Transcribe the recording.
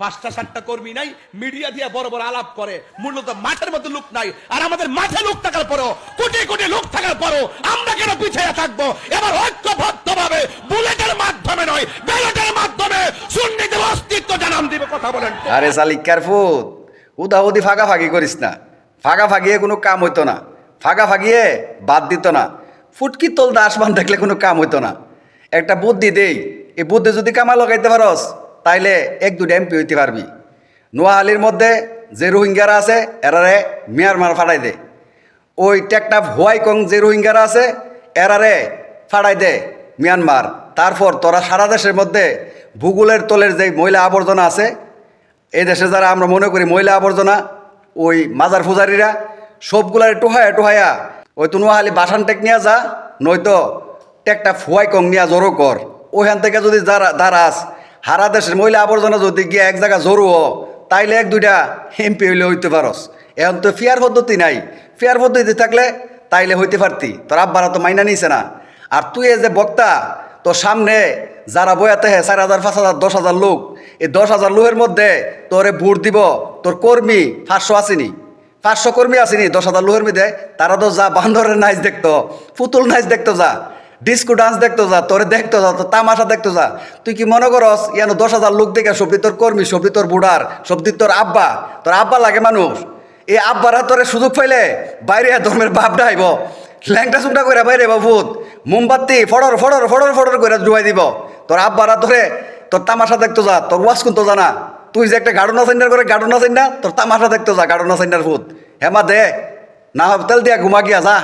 পাঁচটা, সাতটা কর্মী নাই, মিডিয়া দিয়ে বড় বড় আলাপ করে। মূলত মাঠের মধ্যে লোক নাই, আর আমাদের মাঠে লোক থাকার পরও, কোটি কোটি লোক থাকার পরও আমরা কেন পিছিয়ে থাকব? এবার ঐক্যবদ্ধ ভাবে বুলেটের মাধ্যমে নয়, ব্যালটের মাধ্যমে সুন্নিদের অস্তিত্ব জানান দিবে, কথা বলেন। আরে সালিকার ফুত উদা উদি ফাঁকা ফাঁকি করিস না। ফাঁকা ফাঁকিয়ে কোনো কাম হইতো না। ফাঁকা ফাঁকিয়ে বাদ দিত না। ফুটকি তোলদা আসমান দেখলে কোনো কাম হইতো না। একটা বুদ্ধি দেই, এই বুদ্ধি যদি কামা লগাইতে পারস তাইলে এক দুটো এমপি হইতে পারবি। নোয়াহালির মধ্যে যে রোহিঙ্গারা আছে, এরারে মিয়ানমার ফাটাই দে। ওই টেকটাপ হোয়াইকং যে রোহিঙ্গারা আছে, এরারে ফাড়াই দে মিয়ানমার। তারপর তোরা সারা দেশের মধ্যে ভূগোলের তলের যে ময়লা আবর্জনা আছে এই দেশে যারা আমরা মনে করি ময়লা আবর্জনা, ওই মাজার ফুজারিরা সবগুলার টোহায়া টোহায়া, ওই তো নোয়াহালি বাসান টেক নিয়ে যা, নয়তো টেকটা ফুয়াই কং নিয়ে জড়ো কর। ওইখান থেকে যদি যারা দাঁড়াস হারা দেশের ময়লা আবর্জনা যদি গিয়ে এক জায়গা হ, তাইলে এক দুইটা এমপি হইলে হইতে পারস। এখন তো ফেয়ার পদ্ধতি নাই। ফেয়ার পদ্ধতি থাকলে তাইলে হইতে পারতি। তোর আব্বারা তো মাইনা নিছে না। আর তুই যে বক্তা তোর সামনে যারা বয়াতে হে চার হাজার পাঁচ হাজার দশ হাজার লোক এই দশ হাজার লোকের মধ্যে তোরে ভোট দিব তোর কর্মী পাঁচশো আসেনি। পাঁচশো কর্মী আসেনি দশ হাজার লোকের মধ্যে। তারা তো যা বান্দরের নাচ দেখতো পুতুল নাচ দেখতো যা। ডিস্কো ডান্স দেখতো যা, তোরে দেখতো যা, তোর তামাশা দেখতো যা। তুই কি মনে করস, ইয়ানো দশ হাজার লোক দেখে সবজি তোর কর্মী সবজি তোর বুড়ার সবজি তোর আব্বা তোর আব্বা লাগে মানুষ। এই আব্বারা তোরে সুযোগ পাইলে বাইরে ধর্মের বাপ ডাইব। ল্যাংটা চুংটা করে বাইরে বাবুত মোমবাতি, ফড়র ফড়র ফড়র ফড়র করে ডুবাই দিব। তোর আব্বারা তোরে, তোর তামাশা দেখতো যা, তোর ওয়াশ কোনতো জানা তুই যে একটা গাড়ুনা সেন্টার করে গাড়ুনা সেন্টার তোর তামাশা দেখতো যা গাড়ুনা সেন্টার ফুট হেমা দে, না তেল দিয়া ঘুমা গিয়া যা।